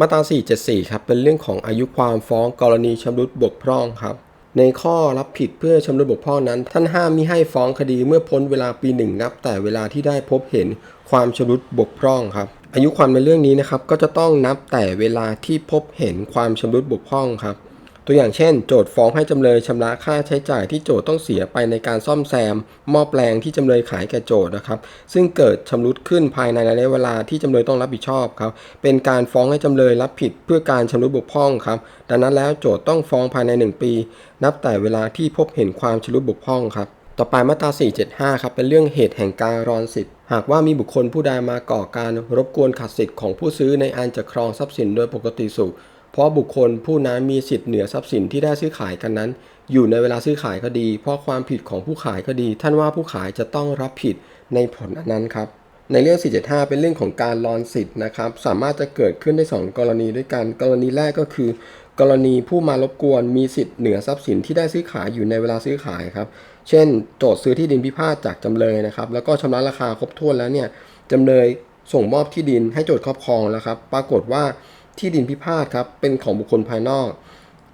มาตรา 474 ครับ เป็นเรื่องของอายุความฟ้องกรณีชำรุดบกพร่องครับ ในข้อรับผิดเพื่อชำรุดบกพร่องนั้น ท่านห้ามมิให้ฟ้องคดีเมื่อพ้นเวลาปีหนึ่งนับ แต่เวลาที่ได้พบเห็นความชำรุดบกพร่องครับอายุความในเรื่องนี้นะครับก็จะต้องนับแต่เวลาที่พบเห็นความชำรุดบกพร่องครับ ตัวอย่างเช่น โจทย์ฟ้องให้จำเลยชำระค่าใช้จ่ายที่โจทย์ต้องเสียไปในการซ่อมแซมหม้อแปลงที่จำเลยขายแก่โจทย์นะครับซึ่งเกิดชำรุดขึ้นภายในระยะเวลาที่จำเลยต้องรับผิดชอบครับเป็นการฟ้องให้จำเลยรับผิดเพื่อการชำรุดบกพร่องครับดังนั้นแล้วโจทย์ต้องฟ้องภายใน 1 ปี นับแต่เวลาที่พบเห็นความชำรุดบกพร่องครับต่อไปมาตรา475ครับเป็นเรื่องเหตุแห่งการรอนสิทธิ์หากว่ามีบุคคลผู้ใดมาก่อการรบกวนขัดสิทธิ์ของผู้ซื้อในอันจะครองทรัพย์สินโดยปกติสุข เพราะบุคคลผู้นั้นมีสิทธิ์เหนือทรัพย์สินที่ได้ซื้อขายกันนั้น อยู่ในเวลาซื้อขายก็ดี เพราะความผิดของผู้ขายก็ดี ท่านว่าผู้ขายจะต้องรับผิดในผลอันนั้นครับ ในเรื่อง 475 เป็นเรื่องของการรอนสิทธิ์นะครับ สามารถจะเกิดขึ้นได้ 2 กรณีด้วยกัน กรณีแรกก็คือ กรณีผู้มารบกวนมีสิทธิ์เหนือทรัพย์สินที่ได้ซื้อขายอยู่ในเวลาซื้อขายครับ เช่น โจทย์ซื้อที่ดินพิพาทจากจำเลยนะครับ แล้วก็ชำระราคาครบถ้วนแล้วเนี่ยจำเลยส่งมอบที่ดินให้โจทย์ครอบครองแล้วครับ ปรากฏว่า ที่ดินพิพาทครับเป็นของบุคคลภายนอก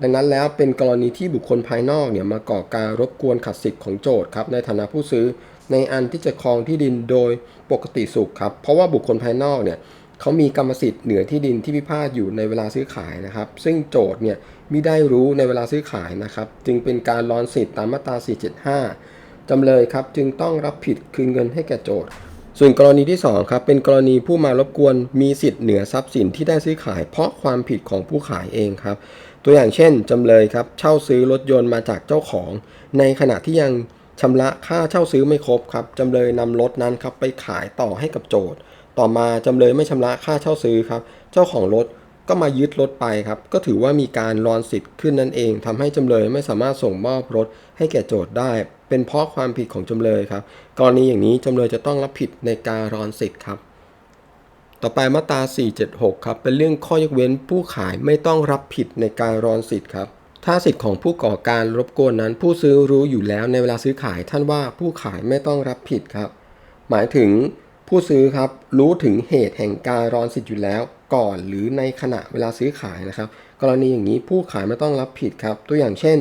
ดังนั้นแล้วเป็นกรณีที่บุคคลภายนอกเนี่ยมาก่อการรบกวนขัดสิทธิ์ของโจทย์ครับในฐานะผู้ซื้อในอันที่จะครองที่ดินโดยปกติสุขครับ เพราะว่าบุคคลภายนอกเนี่ยเขามีกรรมสิทธิ์เหนือที่ดินที่พิพาทอยู่ในเวลาซื้อขายนะครับ ซึ่งโจทย์เนี่ยมิได้รู้ในเวลาซื้อขายนะครับ จึงเป็นการร้อนสิทธิ์ตามมาตรา 475 จำเลยครับจึงต้องรับผิดคืนเงินให้แก่โจทย์ ส่วนกรณีที่2ครับเป็นกรณีผู้มารบกวนมีสิทธิ์เหนือทรัพย์สินที่ได้ซื้อขาย เพราะความผิดของผู้ขายเองครับ ตัวอย่างเช่นจำเลยครับเช่าซื้อรถยนต์มาจากเจ้าของ ในขณะที่ยังชำระค่าเช่าซื้อไม่ครบครับจำเลยนำรถนั้นครับไปขายต่อให้กับโจทย์ ต่อมาจำเลยไม่ชำระค่าเช่าซื้อครับเจ้าของรถก็มายึดรถไปครับ ก็ถือว่ามีการรอนสิทธิ์ขึ้นนั่นเองทำให้จำเลยไม่สามารถส่งมอบรถให้แก่โจทย์ได้ เป็นเพราะความผิดของจำเลยครับ กรณีอย่างนี้จำเลยจะต้องรับผิดในการรอนสิทธิ์ครับ ต่อไปมาตรา 476 ครับ เป็นเรื่องข้อยกเว้นผู้ขายไม่ต้องรับผิดในการรอนสิทธิ์ครับ ถ้าสิทธิ์ของผู้ก่อการรบกวนนั้น ผู้ซื้อรู้อยู่แล้วในเวลาซื้อขาย ท่านว่าผู้ขายไม่ต้องรับผิดครับ หมายถึงผู้ซื้อครับรู้ถึงเหตุแห่งการรอนสิทธิ์อยู่แล้วก่อนหรือในขณะเวลาซื้อขายนะครับ กรณีอย่างนี้ผู้ขายไม่ต้องรับผิดครับ ตัวอย่างเช่น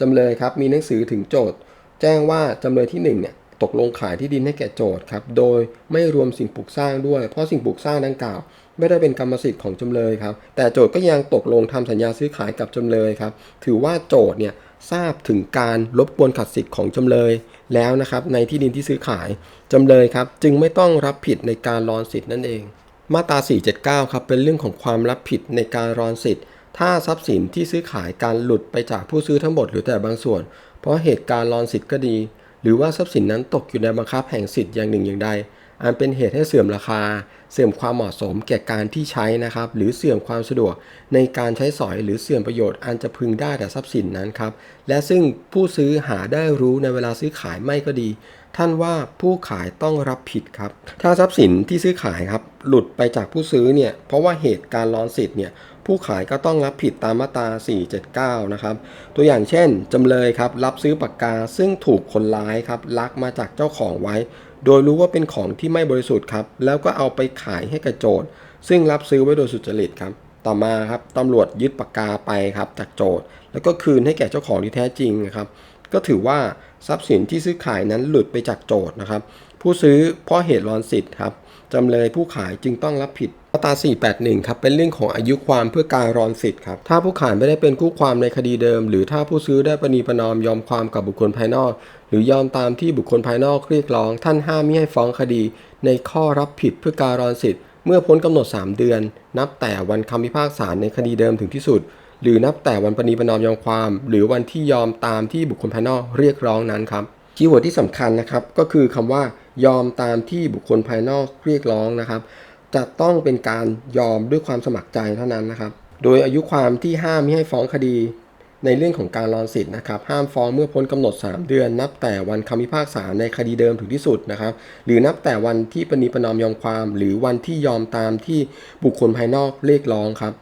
จำเลยครับมีหนังสือถึงโจทย์ แจ้งว่าจำเลยที่1เนี่ยตกลงขายที่ดินให้แก่โจทย์ครับ โดยไม่รวมสิ่งปลูกสร้างด้วย เพราะสิ่งปลูกสร้างดังกล่าว ไม่ได้เป็นกรรมสิทธิ์ของจำเลยครับ แต่โจทย์ก็ยังตกลงทำสัญญาซื้อขายกับจำเลยครับ ถือว่าโจทย์เนี่ยทราบถึงการรบกวนขัดสิทธิ์ของจำเลย แล้วนะครับในที่ดินที่ซื้อขายจำเลยครับ จึงไม่ต้องรับผิดในการรอนสิทธิ์นั่นเอง มาตรา 479 ครับเป็นเรื่องของความรับผิดในการรอนสิทธิ์ ถ้าทรัพย์สินที่ซื้อขายการหลุดไปจากผู้ซื้อทั้งหมดหรือแต่บางส่วน เพราะเหตุการณ์รอนสิทธิ์ก็ดี หรือว่าทรัพย์สินนั้นตกอยู่ในบังคับแห่งสิทธิ์อย่างหนึ่งอย่างใด อันเป็นเหตุให้เสื่อมราคา เสื่อมความเหมาะสมแก่การที่ใช้นะครับ หรือเสื่อมความสะดวกในการใช้สอยหรือเสื่อมประโยชน์อันจะพึงได้แต่ทรัพย์สินนั้นครับ และซึ่งผู้ซื้อหาได้รู้ในเวลาซื้อขายไม่ก็ดี ท่านว่าผู้ขายต้องรับผิดครับ ถ้าทรัพย์สินที่ซื้อขายครับ หลุดไปจากผู้ซื้อเนี่ย เพราะว่าเหตุการณ์ร้อนสิทธิ์เนี่ย ผู้ขายก็ต้องรับผิดตามมาตรา 479 นะครับ ตัวอย่างเช่น จำเลยครับ รับซื้อปากกาซึ่งถูกคนร้ายครับ ลักมาจากเจ้าของไว้ โดยรู้ว่าเป็นของที่ไม่บริสุทธิ์ครับ แล้วก็เอาไปขายให้กับโจทย์ ซึ่งรับซื้อไว้โดยสุจริตครับต่อมาครับตำรวจยึดปากกาไปครับจากโจทย์ แล้วก็คืนให้แก่เจ้าของที่แท้จริงนะครับ ก็ถือว่า ทรัพย์สินที่ซื้อขายนั้นหลุดไปจากโจทย์นะครับ ผู้ซื้อเพราะเหตุร้อนสิทธิ์ครับจำเลยผู้ขายจึงต้องรับผิดมาตรา481 ครับเป็นเรื่องของอายุความเพื่อการรอนสิทธิ์ครับถ้าผู้ขายไม่ได้เป็นคู่ความในคดีเดิม หรือถ้าผู้ซื้อได้ประนีประนอมยอมความกับบุคคลภายนอก หรือยอมตามที่บุคคลภายนอกเรียกร้อง ท่านห้ามมิให้ฟ้องคดี ในข้อรับผิดเพื่อการรอนสิทธิ์ เมื่อพ้นกำหนด 3 เดือน นับแต่วันคำพิพากษาในคดีเดิมถึงที่สุด หรือนับแต่วันประนีประนอมยอมความ หรือวันที่ยอมตามที่บุคคลภายนอกเรียกร้องนั้นครับคีย์เวิร์ดที่สำคัญนะครับก็คือคำว่ายอมตามที่บุคคลภายนอกเรียกร้องนะครับ จะต้องเป็นการยอมด้วยความสมัครใจเท่านั้นนะครับ โดยอายุความที่ห้ามไม่ให้ฟ้องคดี ในเรื่องของการรอนสิทธิ์นะครับ ห้ามฟ้องเมื่อพ้นกำหนด 3 เดือน นับแต่วันคำพิพากษาในคดีเดิมถึงที่สุดนะครับ หรือนับแต่วันที่ประนีประนอมยอมความ หรือวันที่ยอมตามที่บุคคลภายนอกเรียกร้องครับ